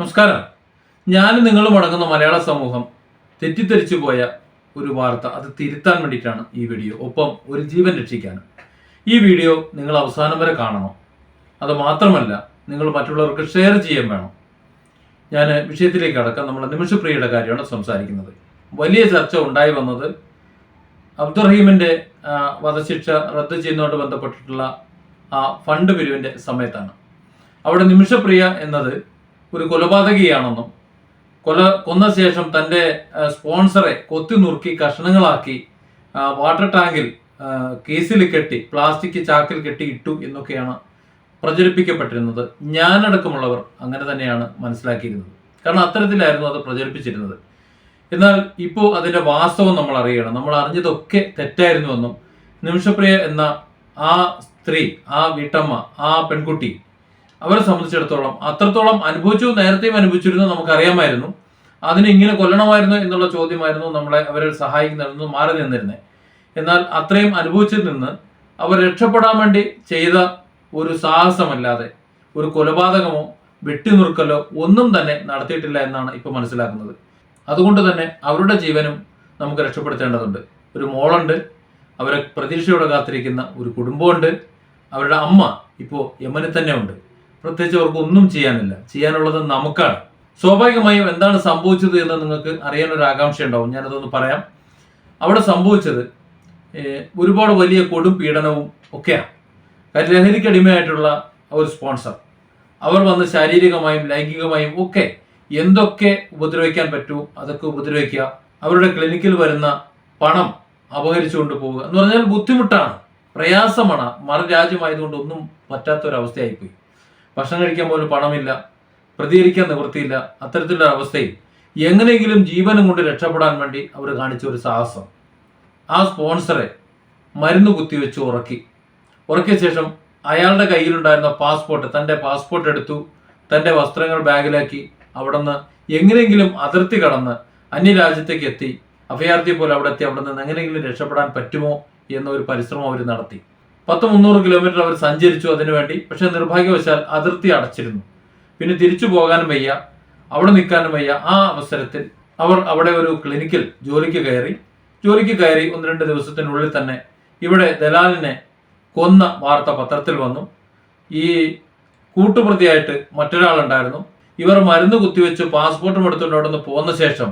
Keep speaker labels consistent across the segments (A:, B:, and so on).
A: നമസ്കാരം. ഞാൻ നിങ്ങൾ അടങ്ങുന്ന മലയാള സമൂഹം തെറ്റിദ്ധരിച്ചു പോയ ഒരു വാർത്ത അത് തിരുത്താൻ വേണ്ടിയിട്ടാണ് ഈ വീഡിയോ. ഒപ്പം ഒരു ജീവൻ രക്ഷിക്കാനും. ഈ വീഡിയോ നിങ്ങൾ അവസാനം വരെ കാണണം. അത് മാത്രമല്ല നിങ്ങൾ മറ്റുള്ളവർക്ക് ഷെയർ ചെയ്യാൻ വേണം. ഞാൻ വിഷയത്തിലേക്ക് അടക്കം നമ്മൾ നിമിഷപ്രിയയുടെ കാര്യമാണ് സംസാരിക്കുന്നത്. വലിയ ചർച്ച ഉണ്ടായി വന്നത് അബ്ദുറഹീമിന്റെ വധശിക്ഷ റദ്ദ് ചെയ്യുന്നതോട് ബന്ധപ്പെട്ടിട്ടുള്ള ആ ഫണ്ട് പിരിവിന്റെ സമയത്താണ്. അവിടെ നിമിഷപ്രിയ എന്നത് ഒരു കൊലപാതകിയാണെന്നും കൊല കൊന്ന ശേഷം തന്റെ സ്പോൺസറെ കൊത്തി നുറുക്കി കഷ്ണങ്ങളാക്കി വാട്ടർ ടാങ്കിൽ കേസിൽ കെട്ടി പ്ലാസ്റ്റിക് ചാക്കിൽ കെട്ടി ഇട്ടു എന്നൊക്കെയാണ് പ്രചരിപ്പിക്കപ്പെട്ടിരുന്നത്. ഞാനടക്കമുള്ളവർ അങ്ങനെ തന്നെയാണ് മനസ്സിലാക്കിയിരുന്നത്. കാരണം അത്തരത്തിലായിരുന്നു അത് പ്രചരിപ്പിച്ചിരുന്നത്. എന്നാൽ ഇപ്പോൾ അതിന്റെ വാസ്തവം നമ്മൾ അറിയണം. നമ്മൾ അറിഞ്ഞതൊക്കെ തെറ്റായിരുന്നുവെന്നും നിമിഷപ്രിയ എന്ന ആ സ്ത്രീ ആ വീട്ടമ്മ ആ പെൺകുട്ടി അവരെ സംബന്ധിച്ചിടത്തോളം അത്രത്തോളം അനുഭവിച്ചു നേരത്തെയും അനുഭവിച്ചിരുന്നു നമുക്കറിയാമായിരുന്നു. അതിന് ഇങ്ങനെ കൊല്ലണമായിരുന്നു എന്നുള്ള ചോദ്യമായിരുന്നു നമ്മളെ അവരെ സഹായിക്കുന്നതെന്ന് മാറി നിന്നിരുന്നത് എന്നാൽ അത്രയും അനുഭവിച്ചു നിന്ന് അവർ രക്ഷപ്പെടാൻ വേണ്ടി ചെയ്ത ഒരു സാഹസമല്ലാതെ ഒരു കൊലപാതകമോ വെട്ടിനുറുക്കലോ ഒന്നും തന്നെ നടത്തിയിട്ടില്ല എന്നാണ് ഇപ്പോൾ മനസ്സിലാക്കുന്നത്. അതുകൊണ്ട് തന്നെ അവരുടെ ജീവനും നമുക്ക് രക്ഷപ്പെടുത്തേണ്ടതുണ്ട്. ഒരു മോളുണ്ട് അവരെ പ്രതീക്ഷയോടെ കാത്തിരിക്കുന്ന ഒരു കുടുംബമുണ്ട് അവരുടെ അമ്മ ഇപ്പോൾ യമനിൽ തന്നെ ഉണ്ട് പ്രത്യേകിച്ച് അവർക്ക് ഒന്നും ചെയ്യാനില്ല. ചെയ്യാനുള്ളത് നമുക്കാണ്. സ്വാഭാവികമായും എന്താണ് സംഭവിച്ചത് എന്ന് നിങ്ങൾക്ക് അറിയാനൊരു ആകാംക്ഷ ഉണ്ടാവും. ഞാനതൊന്ന് പറയാം. അവിടെ സംഭവിച്ചത് ഒരുപാട് വലിയ കൊടും പീഡനവും ഒക്കെയാണ്. കാര്യം ലഹരിക്ക് അടിമയായിട്ടുള്ള ഒരു സ്പോൺസർ അവർ വന്ന് ശാരീരികമായും ലൈംഗികമായും ഒക്കെ എന്തൊക്കെ ഉപദ്രവിക്കാൻ പറ്റൂ അതൊക്കെ ഉപദ്രവിക്കുക. അവരുടെ ക്ലിനിക്കിൽ വരുന്ന പണം അപഹരിച്ചുകൊണ്ട് പോവുക. എന്ന് പറഞ്ഞാൽ ബുദ്ധിമുട്ടാണ്. പ്രയാസമാണ്. മറു രാജ്യമായതുകൊണ്ട് ഒന്നും പറ്റാത്തൊരവസ്ഥയായിപ്പോയി. ഭക്ഷണം കഴിക്കാൻ പോലും പണമില്ല പ്രതികരിക്കാൻ നിവൃത്തിയില്ല. അത്തരത്തിലുള്ള അവസ്ഥയിൽ എങ്ങനെയെങ്കിലും ജീവനും കൊണ്ട് രക്ഷപ്പെടാൻ വേണ്ടി അവർ കാണിച്ച ഒരു സാഹസം. ആ സ്പോൺസറെ മരുന്ന് കുത്തിവെച്ച് ഉറക്കി. ഉറക്കിയ ശേഷം അയാളുടെ കയ്യിലുണ്ടായിരുന്ന പാസ്പോർട്ട് തന്റെ പാസ്പോർട്ട് എടുത്തു തന്റെ വസ്ത്രങ്ങൾ ബാഗിലാക്കി അവിടുന്ന് എങ്ങനെയെങ്കിലും അതിർത്തി കടന്ന് അന്യരാജ്യത്തേക്ക് എത്തി. അഭയാർത്ഥിയെ പോലെ അവിടെ എത്തി അവിടെ നിന്ന് എങ്ങനെയെങ്കിലും രക്ഷപ്പെടാൻ പറ്റുമോ എന്നൊരു പരിശ്രമം അവർ നടത്തി. പത്ത് മുന്നൂറ് കിലോമീറ്റർ അവർ സഞ്ചരിച്ചു അതിനുവേണ്ടി പക്ഷെ നിർഭാഗ്യവശാൽ അതിർത്തി അടച്ചിരുന്നു. പിന്നെ തിരിച്ചു പോകാനും വയ്യ അവിടെ നിൽക്കാനും വയ്യ. ആ അവസരത്തിൽ അവർ അവിടെ ഒരു ക്ലിനിക്കിൽ ജോലിക്ക് കയറി. ജോലിക്ക് കയറി ഒന്ന് രണ്ട് ദിവസത്തിനുള്ളിൽ തന്നെ ഇവിടെ ദലാലിനെ കൊന്ന വാർത്ത പത്രത്തിൽ വന്നു. ഈ കൂട്ടുപ്രതിയായിട്ട് മറ്റൊരാളുണ്ടായിരുന്നു. ഇവർ മരുന്ന് കുത്തിവെച്ച് പാസ്പോർട്ടും എടുത്തുകൊണ്ട് അവിടെ നിന്ന് പോന്ന ശേഷം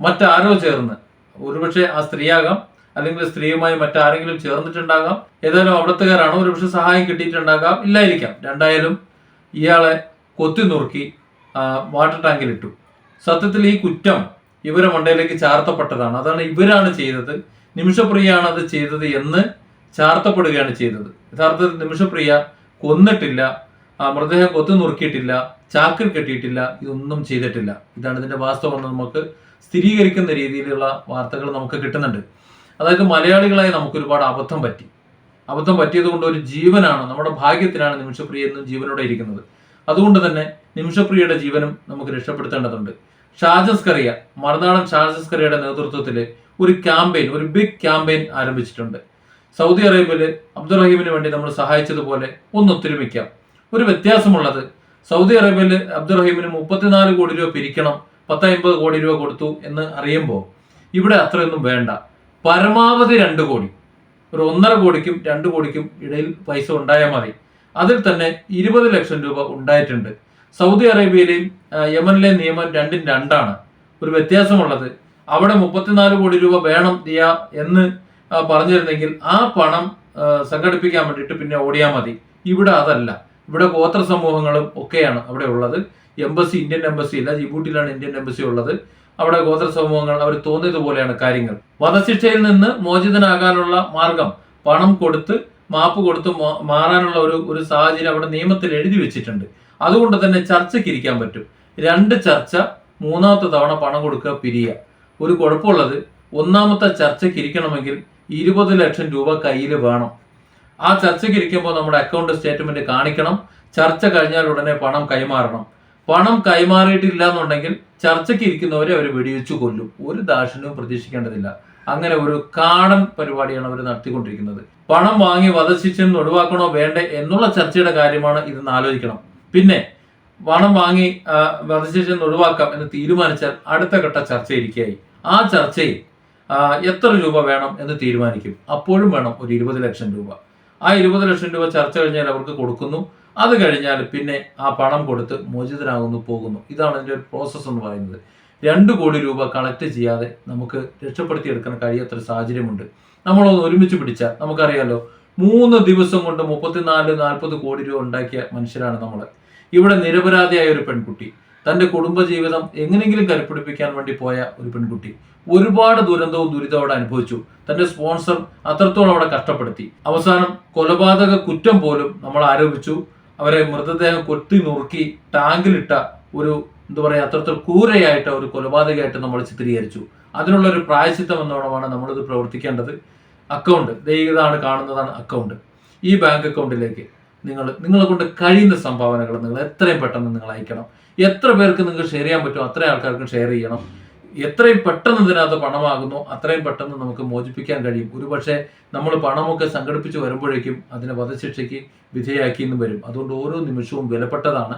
A: മറ്റാരോ ചേർന്ന്. ഒരുപക്ഷെ ആ സ്ത്രീയാകാം അല്ലെങ്കിൽ സ്ത്രീയുമായി മറ്റാരെങ്കിലും ചേർന്നിട്ടുണ്ടാകാം. ഏതായാലും അവിടത്തുകാരാണ്. ഒരുപക്ഷെ സഹായം കിട്ടിയിട്ടുണ്ടാകാം. ഇല്ലായിരിക്കാം. രണ്ടായാലും ഇയാളെ കൊത്തി നുറുക്കി വാട്ടർ ടാങ്കിലിട്ടു സത്യത്തിൽ ഈ കുറ്റം ഇവരെ മണ്ടയിലേക്ക് ചാർത്തപ്പെട്ടതാണ്. അതാണ് ഇവരാണ് ചെയ്തത്. നിമിഷപ്രിയാണ് അത് ചെയ്തത് എന്ന് ചാർത്തപ്പെടുകയാണ് ചെയ്തത്. യഥാർത്ഥത്തിൽ നിമിഷപ്രിയ കൊന്നിട്ടില്ല മൃതദേഹം കൊത്തി നുറുക്കിയിട്ടില്ല ചാക്കിൽ കെട്ടിയിട്ടില്ല ഇതൊന്നും ചെയ്തിട്ടില്ല. ഇതാണ് ഇതിന്റെ വാസ്തവം എന്ന് നമുക്ക് സ്ഥിരീകരിക്കുന്ന രീതിയിലുള്ള വാർത്തകൾ നമുക്ക് കിട്ടുന്നുണ്ട്. അതായത് മലയാളികളായി നമുക്ക് ഒരുപാട് അബദ്ധം പറ്റി. അബദ്ധം പറ്റിയത് കൊണ്ട് ഒരു ജീവനാണ് നമ്മുടെ ഭാഗ്യത്തിനാണ് നിമിഷപ്രിയ എന്നും ജീവനോടെ ഇരിക്കുന്നത്. അതുകൊണ്ട് തന്നെ നിമിഷപ്രിയയുടെ ജീവനും നമുക്ക് രക്ഷപ്പെടുത്തേണ്ടതുണ്ട്. ഷാജസ്കറിയ മറുനാടൻ ഷാജസ്കറിയയുടെ നേതൃത്വത്തിൽ ഒരു ക്യാമ്പയിൻ ഒരു ബിഗ് ക്യാമ്പയിൻ ആരംഭിച്ചിട്ടുണ്ട്. സൗദി അറേബ്യയിൽ അബ്ദുറഹീമിന് വേണ്ടി നമ്മൾ സഹായിച്ചതുപോലെ ഒന്ന് ഒത്തൊരുമിക്കാം. ഒരു വ്യത്യാസമുള്ളത് സൗദി അറേബ്യയിൽ അബ്ദുറഹീമിന് മുപ്പത്തിനാല് കോടി രൂപ പിരിക്കണം പത്ത് അമ്പത് കോടി രൂപ കൊടുത്തു എന്ന് അറിയുമ്പോൾ ഇവിടെ അത്രയൊന്നും വേണ്ട. പരമാവധി രണ്ട് കോടി. ഒരു ഒന്നര കോടിക്കും രണ്ട് കോടിക്കും ഇടയിൽ പൈസ ഉണ്ടായാൽ മതി. അതിൽ തന്നെ ഇരുപത് ലക്ഷം രൂപ ഉണ്ടായിട്ടുണ്ട്. സൗദി അറേബ്യയിലെയും യമനിലെ നിയമം രണ്ടും രണ്ടാണ്. ഒരു വ്യത്യാസമുള്ളത്. അവിടെ മുപ്പത്തിനാല് കോടി രൂപ വേണം ദിയ എന്ന് പറഞ്ഞിരുന്നെങ്കിൽ ആ പണം സംഘടിപ്പിക്കാൻ വേണ്ടിയിട്ട് പിന്നെ ഓടിയാൽ മതി. ഇവിടെ അതല്ല. ഇവിടെ ഗോത്ര സമൂഹങ്ങളും ഒക്കെയാണ് അവിടെ ഉള്ളത്. എംബസി ഇന്ത്യൻ എംബസി ഇല്ല ജിബൂട്ടിലാണ് ഇന്ത്യൻ എംബസി ഉള്ളത്. അവിടെ ഗോത്ര സമൂഹങ്ങൾ അവർ തോന്നിയതുപോലെയാണ് കാര്യങ്ങൾ. വധശിക്ഷയിൽ നിന്ന് മോചിതനാകാനുള്ള മാർഗം പണം കൊടുത്ത് മാപ്പ് കൊടുത്ത് മാറാനുള്ള ഒരു ഒരു സാഹചര്യം അവിടെ നിയമത്തിൽ എഴുതി വെച്ചിട്ടുണ്ട്. അതുകൊണ്ട് തന്നെ ചർച്ചയ്ക്ക് ഇരിക്കാൻ പറ്റും. രണ്ട് ചർച്ച മൂന്നാമത്തെ തവണ പണം കൊടുക്കുക പിരിയുക. ഒരു കുഴപ്പമുള്ളത് ഒന്നാമത്തെ ചർച്ചയ്ക്ക് ഇരിക്കണമെങ്കിൽ ഇരുപത് ലക്ഷം രൂപ കയ്യിൽ വേണം. ആ ചർച്ചയ്ക്ക് ഇരിക്കുമ്പോൾ നമ്മുടെ അക്കൗണ്ട് സ്റ്റേറ്റ്മെന്റ് കാണിക്കണം. ചർച്ച കഴിഞ്ഞാൽ ഉടനെ പണം കൈമാറണം. പണം കൈമാറിയിട്ടില്ല എന്നുണ്ടെങ്കിൽ ചർച്ചയ്ക്ക് ഇരിക്കുന്നവരെ അവർ വെടിവെച്ചു കൊല്ലും. ഒരു ദാക്ഷിണ്യവും പ്രതീക്ഷിക്കേണ്ടതില്ല. അങ്ങനെ ഒരു കാടൻ പരിപാടിയാണ് അവർ നടത്തിക്കൊണ്ടിരിക്കുന്നത്. പണം വാങ്ങി വധശിക്ഷ ഒഴിവാക്കണോ വേണ്ടേ എന്നുള്ള ചർച്ചയുടെ കാര്യമാണ് ഇതെന്ന് ആലോചിക്കണം. പിന്നെ പണം വാങ്ങി വധശിക്ഷ ഒഴിവാക്കാം എന്ന് തീരുമാനിച്ചാൽ അടുത്ത ഘട്ട ചർച്ചയിരിക്കുകയായി. ആ ചർച്ചയിൽ എത്ര രൂപ വേണം എന്ന് തീരുമാനിക്കും. അപ്പോഴും വേണം ഒരു ഇരുപത് ലക്ഷം രൂപ. ആ ഇരുപത് ലക്ഷം രൂപ ചർച്ച കഴിഞ്ഞാൽ അവർക്ക് കൊടുക്കുന്നു. അത് കഴിഞ്ഞാൽ പിന്നെ ആ പണം കൊടുത്ത് മോചിതനാകുന്നു പോകുന്നു. ഇതാണ് അതിന്റെ ഒരു പ്രോസസ്സ് എന്ന് പറയുന്നത്. രണ്ട് കോടി രൂപ കളക്ട് ചെയ്യാതെ നമുക്ക് രക്ഷപ്പെടുത്തിയെടുക്കാൻ കഴിയാത്തൊരു സാഹചര്യമുണ്ട്. നമ്മളൊന്ന് ഒരുമിച്ച് പിടിച്ചാൽ നമുക്കറിയാലോ മൂന്ന് ദിവസം കൊണ്ട് മുപ്പത്തിനാല് നാൽപ്പത് കോടി രൂപ ഉണ്ടാക്കിയ മനുഷ്യരാണ് നമ്മൾ ഇവിടെ നിരപരാധിയായ ഒരു പെൺകുട്ടി തന്റെ കുടുംബജീവിതം എങ്ങനെയെങ്കിലും കരുപ്പിടിപ്പിക്കാൻ വേണ്ടി പോയ ഒരു പെൺകുട്ടി ഒരുപാട് ദുരന്തവും ദുരിതവും അവിടെ അനുഭവിച്ചു. തന്റെ സ്പോൺസർ അത്രത്തോളം അവിടെ കഷ്ടപ്പെടുത്തി. അവസാനം കൊലപാതക കുറ്റം പോലും നമ്മൾ ആരോപിച്ചു. അവരെ മൃതദേഹം കൊത്തി നുറുക്കി ടാങ്കിലിട്ട ഒരു എന്താ പറയാ അത്രത്തോളം ക്രൂരയായിട്ട് ഒരു കൊലപാതകമായിട്ട് നമ്മൾ ചിത്രീകരിച്ചു. അതിനുള്ള ഒരു പ്രായശിത്തം എന്നോണമാണ് നമ്മളിത് പ്രവർത്തിക്കേണ്ടത്. അക്കൗണ്ട് ദൈവികതാണ് കാണുന്നതാണ് അക്കൗണ്ട്. ഈ ബാങ്ക് അക്കൗണ്ടിലേക്ക് നിങ്ങൾ നിങ്ങളെ കൊണ്ട് കഴിയുന്ന സംഭാവനകൾ നിങ്ങൾ എത്രയും പെട്ടെന്ന് നിങ്ങൾ അയക്കണം. എത്ര പേർക്ക് നിങ്ങൾക്ക് ഷെയർ ചെയ്യാൻ പറ്റുമോ അത്രയും ആൾക്കാർക്ക് ഷെയർ ചെയ്യണം. എത്രയും പെട്ടെന്ന് ഇതിനകത്ത് പണമാകുന്നു അത്രയും പെട്ടെന്ന് നമുക്ക് മോചിപ്പിക്കാൻ കഴിയും. ഒരുപക്ഷെ നമ്മൾ പണമൊക്കെ സംഘടിപ്പിച്ച് വരുമ്പോഴേക്കും അതിനെ വധശിക്ഷയ്ക്ക് വിധേയാക്കി എന്ന് വരും. അതുകൊണ്ട് ഓരോ നിമിഷവും വിലപ്പെട്ടതാണ്.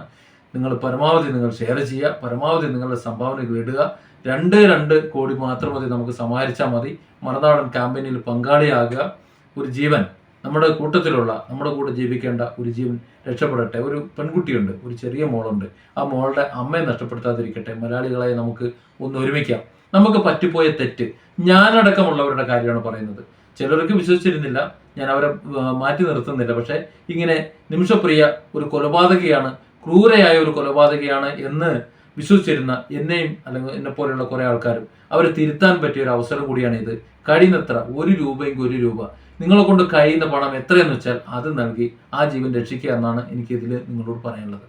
A: നിങ്ങൾ പരമാവധി നിങ്ങൾ ഷെയർ ചെയ്യുക പരമാവധി നിങ്ങളുടെ സംഭാവനകൾ ഇടുക. രണ്ട് രണ്ട് കോടി മാത്രം മതി നമുക്ക് സമാഹരിച്ചാൽ മതി. മറുനാടൻ ക്യാമ്പയിനിൽ പങ്കാളിയാകുക. ഒരു ജീവൻ. നമ്മുടെ കൂട്ടത്തിലുള്ള നമ്മുടെ കൂടെ ജീവിക്കേണ്ട ഒരു ജീവൻ രക്ഷപ്പെടട്ടെ. ഒരു പെൺകുട്ടിയുണ്ട് ഒരു ചെറിയ മോളുണ്ട്. ആ മോളുടെ അമ്മയെ നഷ്ടപ്പെടുത്താതിരിക്കട്ടെ. മലയാളികളായി നമുക്ക് ഒന്ന് ഒരുമിക്കാം. നമുക്ക് പറ്റിപ്പോയ തെറ്റ്. ഞാനടക്കമുള്ളവരുടെ കാര്യമാണ് പറയുന്നത്. ചിലർക്ക് വിശ്വസിച്ചിരുന്നില്ല. ഞാൻ അവരെ മാറ്റി നിർത്തുന്നില്ല. പക്ഷേ ഇങ്ങനെ നിമിഷപ്രിയ ഒരു കൊലപാതകയാണ് ക്രൂരയായ ഒരു കൊലപാതകയാണ് എന്ന് വിശ്വസിച്ചിരുന്ന എന്നെയും അല്ലെങ്കിൽ എന്നെ പോലെയുള്ള കുറേ ആൾക്കാരും അവരെ തിരുത്താൻ പറ്റിയ ഒരു അവസരം കൂടിയാണ് ഇത് കഴിയുന്നത്ര ഒരു രൂപയെങ്കിൽ ഒരു രൂപ. നിങ്ങളെ കൊണ്ട് കഴിയുന്ന പണം എത്രയെന്ന് വെച്ചാൽ അത് നൽകി ആ ജീവൻ രക്ഷിക്കുക എന്നാണ് എനിക്കിതിൽ നിങ്ങളോട് പറയാനുള്ളത്.